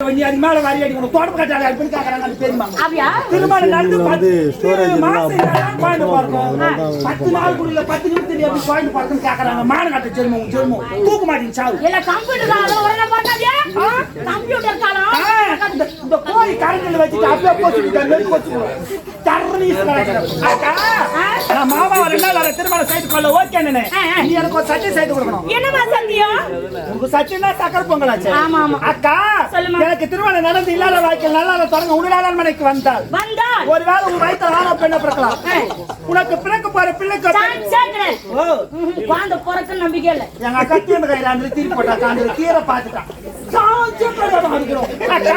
மேல வாரி அடி உனக்கு தோட்டம் கட்டாளி அப்படின்னு கேக்குறாங்க அது தெரியுமா திருமணம் நடந்து மாசம். பத்து நாள் பத்து நிமிஷத்துல எப்படி பிறக்கும்னு கேக்குறாங்க. மானம் கட்ட ஜென்மம், ஜென்மம். தூக்க மாட்டீங்க, சாவு. இல்ல கம்ப்யூட்டர் கம்ப்யூட்டர் இந்த- கோழி கரண்டில் வச்சுட்டு அப்படியே. தர்றன்னு ஈஸ்வரன். அக்கா, நான் மாமாவை ரெண்டு நாள் வர திருமணம் செய்து கொள்ள ஆ. நீ எனக்கு ஒரு சட்டை செய்து கொடுக்கணும் என்னமா சத்தியம் உங்க சச்சினா சக்கர பொங்கலாச்சு ஆமா, ஆமா. அக்கா சொல்லுமா. எனக்கு திருமணம் நடந்து இல்லாத வாழ்க்கை நல்லா தொடங்க உடலாளர் மனைக்கு வந்தால். வந்தால். ஒருவேளை உன் வயிற்று ஆணோ பெண்ண பிறக்கலாம். உனக்கு பிறக்க போற பிள்ளைக்கு பிறக்க நம்பிக்கை இல்ல. எங்க அக்கா தீர்ந்த கையில அந்த போட்டா பார்த்துட்டான். அக்கா,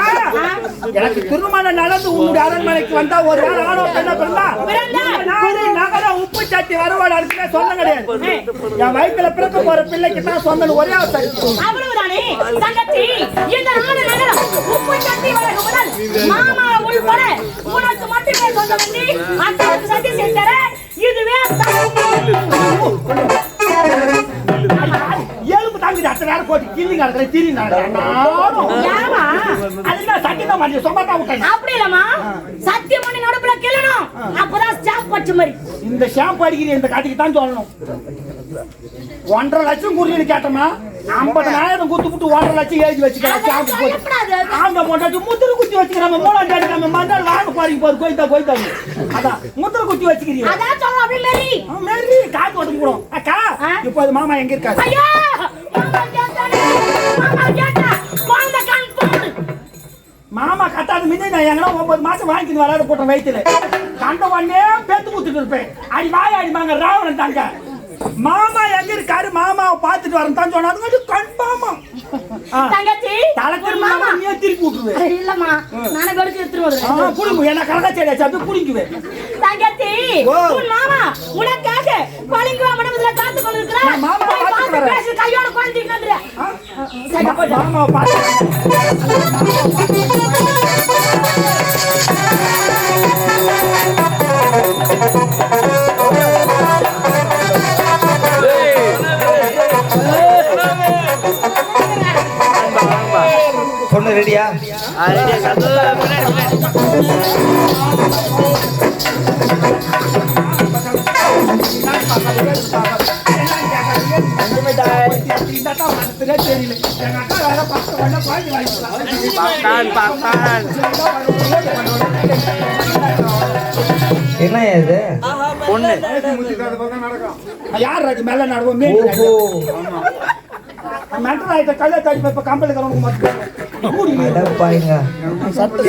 எனக்கு திருமணம் நடந்து உன்னுடைய அரண்மனைக்கு வந்தா ஒரு வேளை ஆணோ பெண்ண பிறந்தா. பிறந்தா. சட்டி வருவாடு அடுத்து சொன்ன கிடையாது. என் வயிற்றுல பிறக்க போற பிள்ளைக்கு தான் சொன்னது ஒரே ஒரு சட்டி அவ்வளவுதானே? தங்கச்சி இந்த நாடு நகரம் உப்பு சட்டி வழக்கு முதல் மாமா உள்பட உனக்கு மட்டுமே சொந்த வேண்டி அத்தாவுக்கு சத்தி செஞ்சர இதுவே எலும்பு தாங்கிட்டு அத்தனை நேரம் போட்டு கிள்ளி நடக்கிற திரி ஏமா அதுதான் சட்டி தான் தான் அப்படி இல்லம்மா. சத்தியம் பண்ணி நடுப்புல கிள்ளணும். அப்பதான் ஸ்டாப் வச்ச மாதிரி. இந்த ஷாம்பு அடிக்கிற இந்த கதைக்கு தான் சொல்லணும். ஒன்றரை லட்சம் குறின்னு கேட்டோமா ஐம்பதனாயிரம் குத்து விட்டு ஒன்றரை லட்சம் எழுதி வச்சுக்கலாம் ஷாம்பு போட்டு. ஆங்க முத்திர குத்தி வச்சுக்கிறாங்க மூணாம் தேதி நம்ம மந்தாள் வாங்க போறீங்க போது கோயித்தா கோயித்தா அதான் முத்திர குத்தி வச்சுக்கிறீங்க. அதான் சொல்ல அப்படி மாரி. மேரி. காத்து ஓட்டு போடும் அக்கா? இப்போ அது மாமா எங்க இருக்காரு? ஐயோ! மாமா கேட்டானே மாமா கேட்டா குழந்தை கன்ஃபார்ம் மாமா கட்டாத முன்னே நான் எங்கன்னா ஒன்பது மாசம் வாங்கிட்டு விளையாட போட்டேன் வயிற்றுல கண்ட உடனே பேத்து கொடுத்துட்டு இருப்பேன். அடி வாய் அடிமாங்க ராவணன் தாங்க. மாமா எங்க இருக்காரு? மாமாவை பார்த்துட்டு வரேன் தான் சொன்னாங்க அது கன்ஃபார்மா தங்கச்சி தலைக்கு மாமா மாமா. நீ திருப்பி விட்டுருவேன். இல்லம்மா. நானே எடுத்துட்டு வருவேன். புடிங்கு. என்ன கலகா செடி வச்சு அப்படியே புடிங்குவேன் தங்கச்சி. உன் மாமா உனக்காக பளிங்குவா மண்டபத்துல காத்து கொண்டிருக்கிறா நான் மாமா பார்த்து. பேசி கையோட குழந்தைக்கு வந்துரு சரி மா- போயிட்டு வா. மாமாவை பார்த்து என்ன இது? பொண்ணு. யார் அது? மேல நடுவோம் மென்டல் ஆயிட்ட கல்ல தடி இப்ப கம்பெனி மட்டும் அடப்பாங்க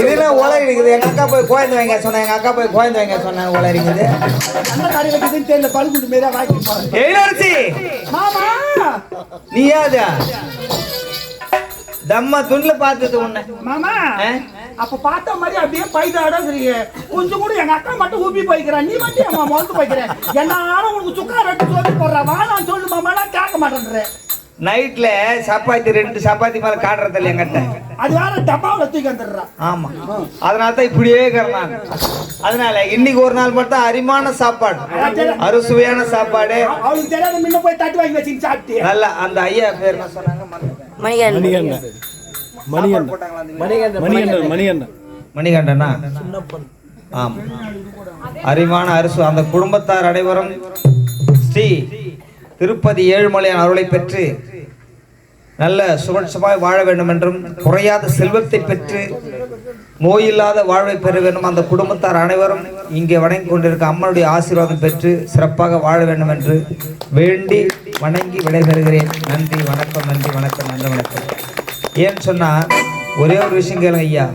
இதுதான் ஓலை இருக்குது. எங்க அக்கா போய் கோயந்து வைங்க சொன்னேன் எங்க அக்கா போய் கோயந்து வைங்க சொன்னேன் ஓலை இருக்குது. என்ன கடை வைக்கிறதுன்னு தெரியல பழுகுண்டு மேல வாங்கி போறேன் எயிலரசி மாமா! நீ யாரு தம்மா துண்ணுல பார்த்தது உன்னை. மாமா? அப்ப பார்த்த மாதிரி அப்படியே பைதாடங்கிறீங்க கொஞ்சம் கூட எங்க அக்கா மட்டும் ஊப்பி போய்க்கிறேன் நீ மட்டும் என் மொழந்து போய்க்கிறேன் என்னாலும் உனக்கு சுக்கா ரெட்டு சொல்லி போடுறா. வா நான் சொல்லு மாமா. கேட்க மாட்டேன்றேன். நைட்ல சப்பாத்தி ரெண்டு சப்பாத்தி மேல காட்டுறது இல்லை எங்கிட்ட. அது வேற டப்பாவில் தூக்கி வந்துடுறா. ஆமா. அதனால தான் இப்படியே இருக்கிறான் அதனால இன்னைக்கு ஒரு நாள் மட்டும் அரிமான சாப்பாடு. அறுசுவையான சாப்பாடு. அவளுக்கு தெரியாத முன்ன போய் தட்டு வாங்கி வச்சுன்னு சாப்பிட்டு நல்ல அந்த ஐயா பேர் என்ன சொன்னாங்க. மணிகண்டன். மணிகண்டன். மணிகண்டன். மணிகண்டன் மணிகண்டனா. ஆம். அறிவான அரசு அந்த குடும்பத்தார் அனைவரும் திருப்பதி ஏழுமலையான் அருளை பெற்று நல்ல சுபட்சமாய் வாழ வேண்டும் என்றும் குறையாத செல்வத்தை பெற்று நோயில்லாத வாழ்வை பெற வேண்டும் அந்த குடும்பத்தார் அனைவரும் இங்கே வணங்கி கொண்டிருக்க அம்மனுடைய ஆசீர்வாதம் பெற்று சிறப்பாக வாழ வேண்டும் என்று வேண்டி வணங்கி விடைபெறுகிறேன். நன்றி வணக்கம் நன்றி வணக்கம் நன்றி வணக்கம். ஏன்னு சொன்னால் ஒரே ஒரு விஷயம் கேளுங்க ஐயா.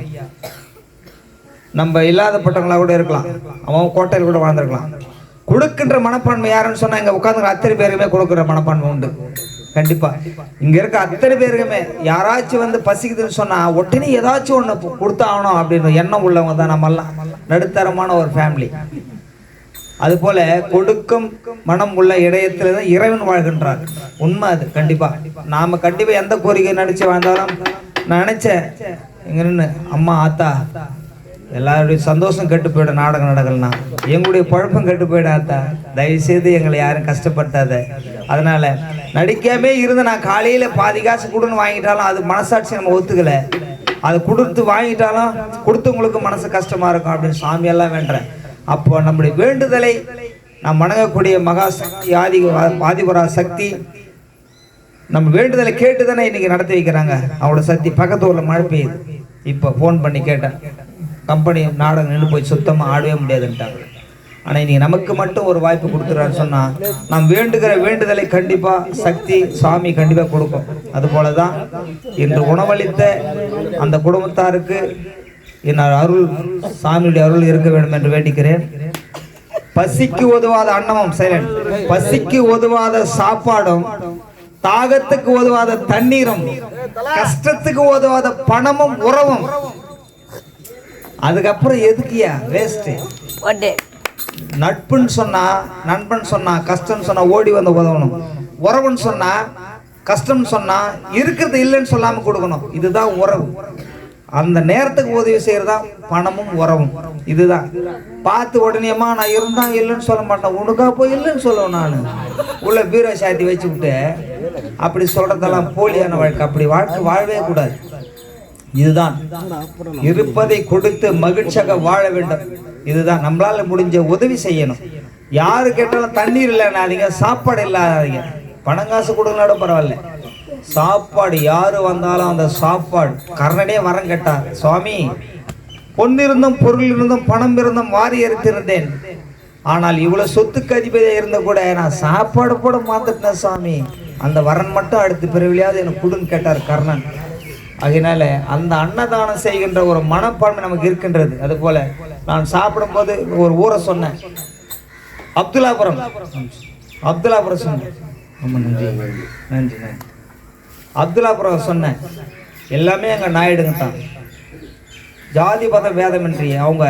நம்ம இல்லாதப்பட்டவங்களா கூட இருக்கலாம். அவன் கோட்டையில் கூட வாழ்ந்திருக்கலாம். கொடுக்கின்ற மனப்பான்மை யாருன்னு சொன்னா இங்க உட்காந்து அத்தனை பேருக்குமே கொடுக்குற மனப்பான்மை உண்டு. கண்டிப்பா. இங்க இருக்க அத்தனை பேருக்குமே யாராச்சும் வந்து பசிக்குதுன்னு சொன்னா உடனே ஏதாச்சும் ஒண்ணு கொடுத்தாகணும் அப்படின்னு எண்ணம் உள்ளவங்க தான் நம்மெல்லாம். நடுத்தரமான ஒரு ஃபேமிலி அதுபோல கொடுக்கும் மனம் உள்ள இடையத்தில் தான் இறைவன் வாழ்கின்றார். உண்மை அது கண்டிப்பா. நாம கண்டிப்பா எந்த கோரிக்கை நினைச்சு வாழ்ந்தாலும் நான் நினைச்சேன் இங்க நின்று அம்மா ஆத்தா எல்லாருடைய சந்தோஷம் கெட்டு போயிடும் நாடகம் நடக்கலனா எங்களுடைய குழப்பம் கெட்டு போயிடும் தயவுசெய்து தயவு செய்து எங்களை யாரும் கஷ்டப்படுத்தாத. அதனால நடிக்காமே இருந்து நான் காலையில் பாதி காசு கொடுன்னு வாங்கிட்டாலும் அது மனசாட்சி நம்ம ஒத்துக்கலை. அதை கொடுத்து வாங்கிட்டாலும் கொடுத்தவங்களுக்கு மனசு கஷ்டமாக இருக்கும் அப்படின்னு சாமியெல்லாம் வேண்டுறேன் அப்போ நம்முடைய வேண்டுதலை நாம் வணங்கக்கூடிய மகா சக்தி ஆதி ஆதிபுரா சக்தி நம்ம வேண்டுதலை கேட்டு தானே இன்னைக்கு நடத்தி வைக்கிறாங்க. அவ்வளோ சக்தி பக்கத்து ஊரில் மழை பெய்யுது. இப்போ ஃபோன் பண்ணி கேட்டேன். கம்பெனி நாடகம் நின்று போய் சுத்தமாக ஆடவே முடியாதுன்ட்டாங்க. ஆனால் இன்னைக்கு நமக்கு மட்டும் ஒரு வாய்ப்பு கொடுத்துறான்னு சொன்னால் நாம் வேண்டுகிற வேண்டுதலை கண்டிப்பாக சக்தி சாமி கண்டிப்பாக கொடுக்கும். அதுபோல தான் இன்று உணவளித்த அந்த குடும்பத்தாருக்கு என் அருள் சாமியுடைய அருள் இருக்க வேண்டும் என்று வேண்டிக்கிறேன். பசிக்கு உதவாத அன்னமும் சைலண்ட் பசிக்கு உதவாத சாப்பாடும் தாகத்துக்கு உதவாத தண்ணீரும் கஷ்டத்துக்கு உதவாத பணமும் உறவும் அதுக்கப்புறம் எதுக்குயா வேஸ்ட் ஒட்டே நட்புன்னு சொன்னா நண்பன் சொன்னா கஷ்டம்னு சொன்னா ஓடி வந்து உதவணும். உறவுன்னு சொன்னா கஷ்டம்னு சொன்னா இருக்கிறது இல்லைன்னு சொல்லாம கொடுக்கணும். இதுதான் உறவு. அந்த நேரத்துக்கு உதவி செய்யறதா? பணமும் உறவும். இதுதான். பார்த்து உடனேமா நான் இருந்தா இல்லைன்னு சொல்ல மாட்டேன். உனக்கா போய் இல்லைன்னு சொல்லுவேன் நான். உள்ள பீரோ சாத்தி வச்சு விட்டு அப்படி சொல்றதெல்லாம் போலியான வாழ்க்கை. அப்படி வாழ்க்கை வாழவே கூடாது. இதுதான். இருப்பதை கொடுத்து மகிழ்ச்சியாக வாழ வேண்டும். இதுதான். நம்மளால முடிஞ்ச உதவி செய்யணும். யாரு கேட்டாலும் தண்ணீர் இல்லைன்னாதீங்க சாப்பாடு இல்லாதீங்க. பணம் காசு கொடுக்கலாடும் பரவாயில்ல. சாப்பாடு யாரு வந்தாலும் அந்த சாப்பாடு. கர்ணனே வரம் கேட்டார். சுவாமி பொன்னிருந்தும் பொருள் இருந்தும் பணம் இருந்தும் வாரி எரித்திருந்தேன். ஆனால் இவ்வளவு சொத்துக்கு அதிபதியாக இருந்த கூட நான் சாப்பாடு கூட மாத்திட்டேன் சாமி அந்த வரன் மட்டும் அடுத்த பிறவிலையாவது எனக்கு கொடுன்னு கேட்டார் கர்ணன். அதனால அந்த அன்னதானம் செய்கின்ற ஒரு மனப்பான்மை நமக்கு இருக்கின்றது. அதுபோல நான் சாப்பிடும்போது ஒரு ஊரை சொன்னேன். அப்துல்லாபுரம். அப்துல்லாபுரம் சொன்னேன். ரொம்ப நன்றி. நன்றி நன்றி. அப்துல்லாபுரம் சொன்னேன். எல்லாமே எங்க நாயுடுங்க தான். ஜாதி மத வேதமின்றி அவங்க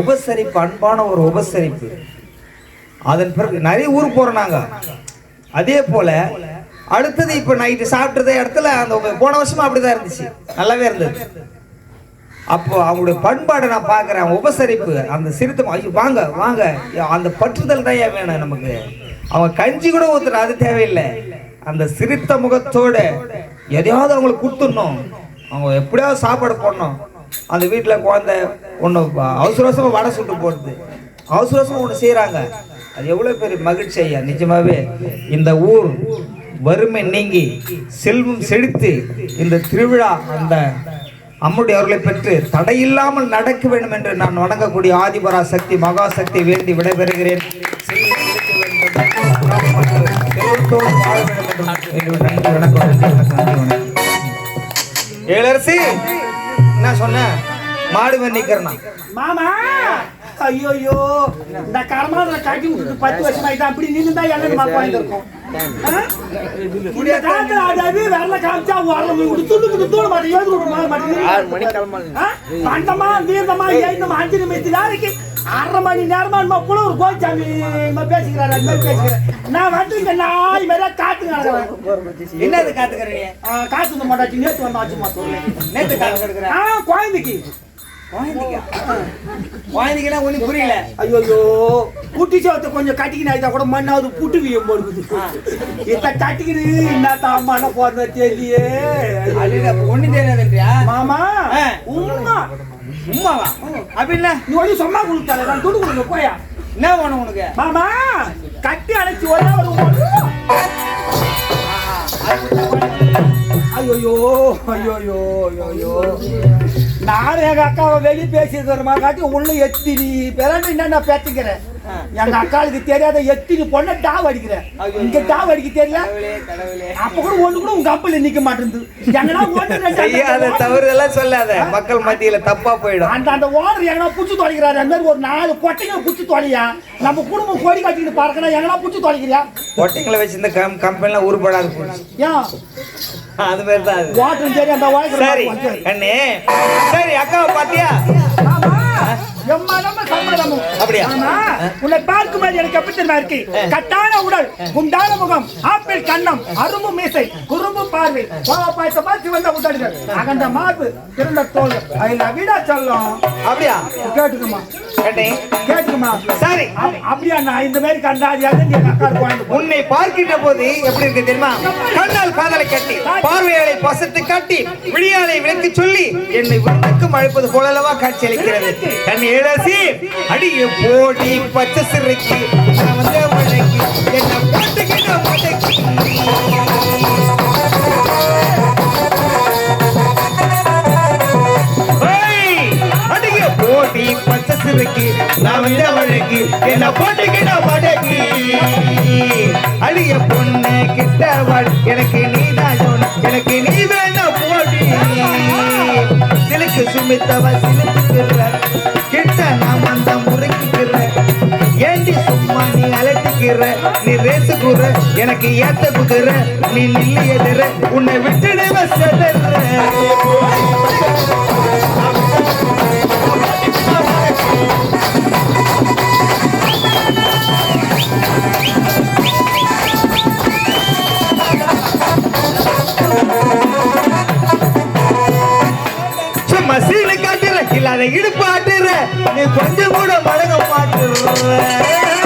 உபசரிப்பு அன்பான ஒரு உபசரிப்பு. அதன் பிறகு நிறைய ஊர் போறோம் நாங்க. அதே போல அடுத்தது இப்போ நைட்டு சாப்பிட்டதே இடத்துல அந்த போன வருஷமா அப்படிதான் இருந்துச்சு. நல்லாவே இருந்தது. அப்போ அவங்களுடைய பண்பாடை நான் பார்க்குறேன் உபசரிப்பு அந்த சிறுத்தம் ஐயோ வாங்க வாங்க. அந்த பற்றுதல் தான் ஏன் வேணும் நமக்கு? அவன் கஞ்சி கூட ஊத்துற அது தேவையில்லை. அந்த சிரித்த முகத்தோடு எதையாவது அவங்களுக்கு கொடுத்துடணும். அவங்க எப்படியாவது சாப்பாடு போடணும். அந்த வீட்டில் குழந்தை ஒன்று அவசர அவசரமாக வடை சுட்டு போடுது. அவசர அவசரமாக ஒன்று செய்கிறாங்க அது எவ்வளோ பெரிய மகிழ்ச்சி ஐயா நிஜமாகவே இந்த ஊர் வறுமை நீங்கி செல்வம் செழித்து இந்த திருவிழா அந்த அம்முடைய அவர்களை பெற்று தடையில்லாமல் நடக்க வேண்டும் என்று நான் வணங்கக்கூடிய ஆதிபரா சக்தி மகா சக்தி வேண்டி விடைபெறுகிறேன். ஏழரசி என்ன சொன்ன? மாடு நிக்கிறனா? மாமா! ஐயோ இந்த கர்மாதில கட்டி விட்டுட்டு பத்து வருஷம் ஆயிட்டா அப்படி நின்று தான் எல்லாரும் மாப்பா இருக்கும். அரை மணி நேரமா நம்ம கூட ஒரு கோச்சாமி பேசிக்கிறாரு அது மாதிரி பேசிக்கிறேன் நான் வந்து இந்த நாய் மாதிரி காத்து நடக்கிறேன் என்னது காத்துக்கிறீங்க காத்து வந்த மாட்டாச்சு நேத்து வந்தாச்சு மாத்தூர்ல நேத்து காத்து கிடக்குறேன் குழந்தைக்கு குழந்தைங்கன்னா ஒண்ணு புரியல. ஐயோ குட்டி சோத்தை கொஞ்சம் கட்டிக்கினா கூட மண்ணாவது புட்டு வீயம் போடுது இத கட்டிக்கிது என்னத்தா மண்ண போறத தெரியலையே. ஒண்ணு தெரியாதுன்றியா? மாமா. உம்மா. உமாவா அப்படின்னா நீ ஒண்ணு சும்மா கொடுத்தால நான் கொடுங்க போயா. என்ன வேணும் உனக்கு? மாமா கட்டி அணைச்சு ஒரே ஒரு ஐயோ ஐயோ ஐயோ நான் எங்க அக்காவை வெளியே பேசியிருக்கிறமா காட்டி உள்ள எத்தினி பிறகு என்னென்ன பேசிக்கிறேன். எங்க அக்காளுக்கு தெரியாத எத்தினி பொண்ணை டாவ் அடிக்கிறேன் இங்க டாவ் அடிக்க தெரியல கடவுளே கடவுளே. அப்ப கூட ஒண்ணு கூட உங்க அப்பல நிக்க மாட்டேங்குது எங்கன்னா செய்யாத அந்த- தவறுதெல்லாம் சொல்லாத. மக்கள் மத்தியில தப்பா போயிடும். அந்த அந்த ஓனர் எங்கன்னா புடிச்சு தொலைக்கிறாரு. அந்த மாதிரி ஒரு நாலு கொட்டைங்க புடிச்சு தொலையா? நம்ம குடும்பம் கோடி கட்டிட்டு பார்க்கணும் எங்கன்னா புடிச்சு தொலைக்கிறியா? ஒட்டைங்களை வச்சு இந்த கம் கம்பெனிலாம் உருப்படாது போச்சு ஏன் அது மாதிரி தான் அது. வாட்டரும் சரி அந்த சரி கண்ணே சரி அக்காவை பாத்தியா அப்படியா? உன்னை பார்க்கும் போது எனக்கு எப்படி தெரியுமா இருக்கு? கட்டான உடல் குண்டான முகம் ஆப்பிள் கண்ணம் அரும்பு மீசை குறும்பு பார்வை கோவ பாய்ச்ச பார்த்து வந்த உடல்கள். அகன்ற மார்பு திறந்த தோல். அதில் விட சொல்லும். அப்படியா? கேட்டுக்குமா கேட்டுக்குமா சரி. அப்- அப்படியா நான் இந்த மாதிரி கண்டா அது எங்க எங்க அக்கா வாங்கிட்டு உன்னை பார்க்கின்ற போது எப்படி இருக்கு தெரியுமா? கண்ணால் காதலை கட்டி பார்வையாளை பசத்து காட்டி விழியாலை விளக்கு சொல்லி என்னை விருந்துக்கும் அழைப்பது போலவா காட்சி அளிக்கிறது? கண் இளசி அடிய போடி பச்சை சிறைக்கு நான் வந்த வழக்கி என்ன போட்டுக்கிட்ட மாட்டேக்கு அடிய போடி பச்சை சிறைக்கு நான் வந்த வழக்கி என்ன போட்டுக்கிட்ட மாட்டேக்கு அழிய பொண்ணு கிட்ட வாழ் எனக்கு நீதான் எனக்கு நீ வேண்டாம் போடி. சிலுக்கு சுமித்தவ சிலுத்துக்கிற ஏண்டி நீ அலட்டிக்கிற நீ ரேசுக்குற எனக்கு ஏத்த குதிர நீ நில்லு எதிர உன்னை விட்டுடுவ செதற சும்மா சீனு காட்டுற இல்லாத இடுப்பு ஆட்டுற நீ கொஞ்சம் கூட மடங்க மாட்டுற.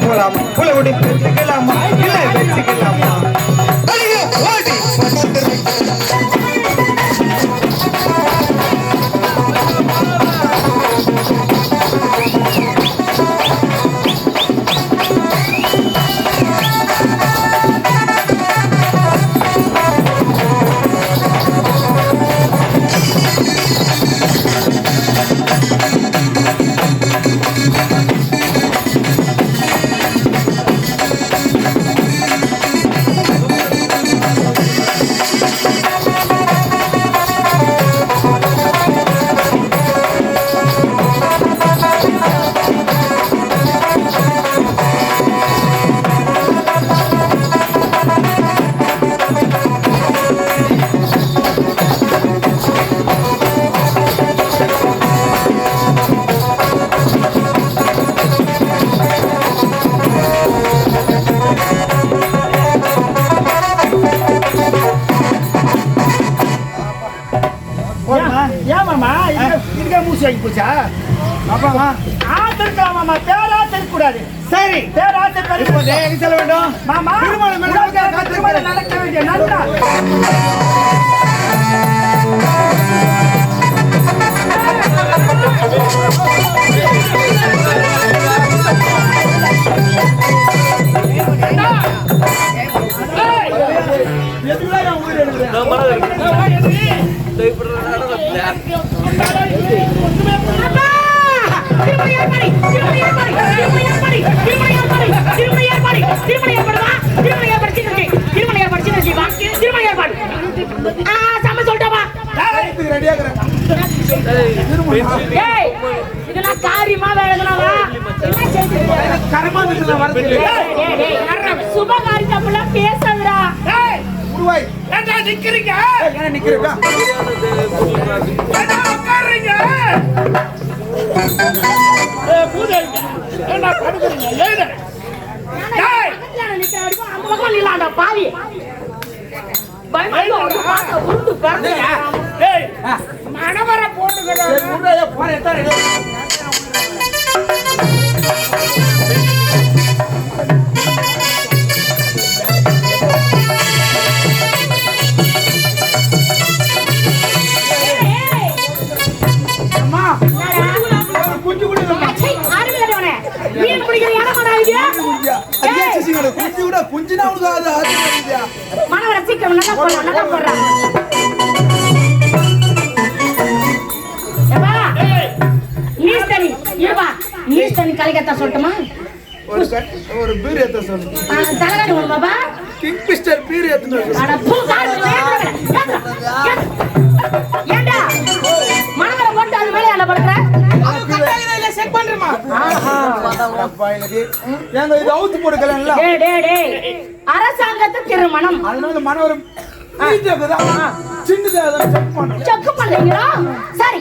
போலாமா. புல ஓடி பெற்றுக்கலாமா இல்ல வச்சுக்கலாமா ஏமாமா இதுக்கே மூசி ஆகி போச்சா? அப்பாமா ஆத்திருக்கலாமாமா பேரா தெரியக்கூடாது சரி. பேரா தெரியக்கூடாது எங்க செல்ல வேண்டும்? மாமா திருமணம் நடக்க வேண்டிய நல்ல! திருமணி ஏற்பாடு! திருமணி ஏற்பாடு! திருமணி இதெல்லாம் காரியமா சுப காரியத்தப்பெல்லாம் பேசாதடா. ஏண்டா நிக்கிறீங்க? ஏண்டா உட்காருங்க ஏய், பூதேவிங்க. ஏண்டா படுக்குறீங்க? நிக்கிற வரைக்கும் அந்த பக்கம் நில்லாண்டா, பாவி. மணவர போட்டுக்கிறோம். ஏய், ஏய், மனவரை சீக்கிரம் நல்லா போடுறா, நல்லா போடுறா. நீஸ் தண்ணி, இருப்பா. நீஸ் தண்ணி கலக்கத்தான் சொல்லட்டுமா? ஒரு பீர் ஏத்த சொல்லு தலைகாணி வேணுமாப்பா? கிங் பிஸ்டர் பீர் ஏத்தணும் அட, பூ, காசு, ஏத்துறா, ஏத்துறா, ஏத்துறா. ஏண்டா ஏங்க இது அவுத்து போட்டு கல்யாணம் டே டே டே அரசாங்கத்து திருமணம். அதனால செக் சரி.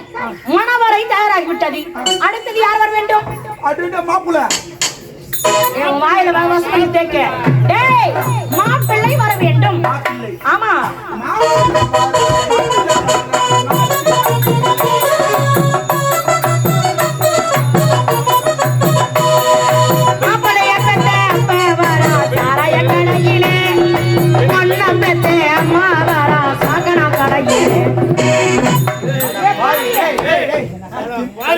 மணவரை தயாராகி விட்டது அடுத்தது யார் வர வேண்டும்? மாப்பிள்ள? என் வாயில வாசம் பண்ணி தேக்க டேய் மாப்பிள்ளை வர வேண்டும். ஆமா.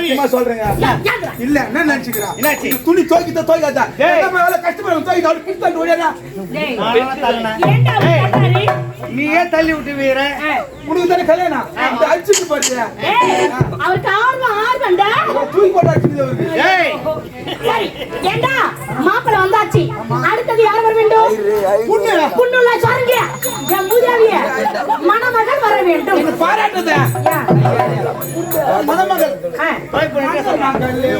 சும்மா சொல்றேங்க? இல்ல என்ன நினைச்சுக்கிறா? என்னாச்சு? துணி துவைக்கிட்ட துவைக்காதா? நம்ம வேலை? கஷ்டப்படும் துவைக்க அவரு கிட்ட நீயே தள்ளி விட்டு வீர. உனக்கு தானே கல்யாணம்? அடிச்சுட்டு ஏய், அவருக்கு ஆர்வம் ஆர்வம்டா தூக்கி போட்டு அடிச்சுட்டு அவருக்கு. ஏய். சரி ஏண்டா? மாப்பிள வந்தாச்சு. அடுத்தது யார் வர வேண்டும்? புண்ணு புண்ணுள்ள சாருங்க. என் மூதாவிய மணமகன் வர வேண்டும். பாராட்டுத? மணமகள். மணமகளே,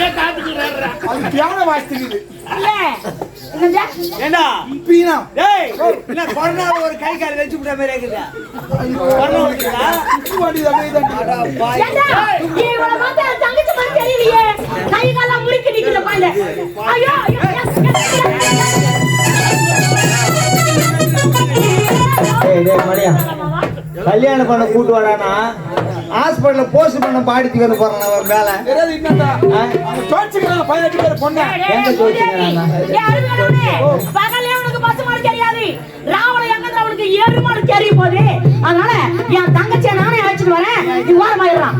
அது பியானோ வாசிக்குது இல்ல, என்னது? ஏண்டா பீனா டேய் என்ன கொரோனா ஒரு கை கால் வச்சு விட்ட மாதிரி இருக்குதா கொரோனா வந்துடா வாடி அப்படியே தான் ஏண்டா, இவளை பார்த்தா என் தங்கச்சி மாதிரி தெரியலையே. கை காலெல்லாம் முறுக்கி நிக்குது பாருங்க. ஐயோ, ஐயோ, எஸ், எஸ், எஸ். டேய் டேய் மணியா கல்யாணம் பண்ண கூட்டு வரானா ஹாஸ்பிட்டல்ல போஸ்ட் பண்ண பாடி தூக்கி போறான் அவன் மேல. தோச்சுக்கிறாங்க பதினெட்டு பேர் பொண்ணு. எங்க மாடு தெரியாது. ராவண எங்க அவனுக்கு எரு மாடு தெரிய போகுது அதனால என் தங்கச்சியை நானே அழைச்சிட்டு வரேன். நீ ஓரமாயிடலாம்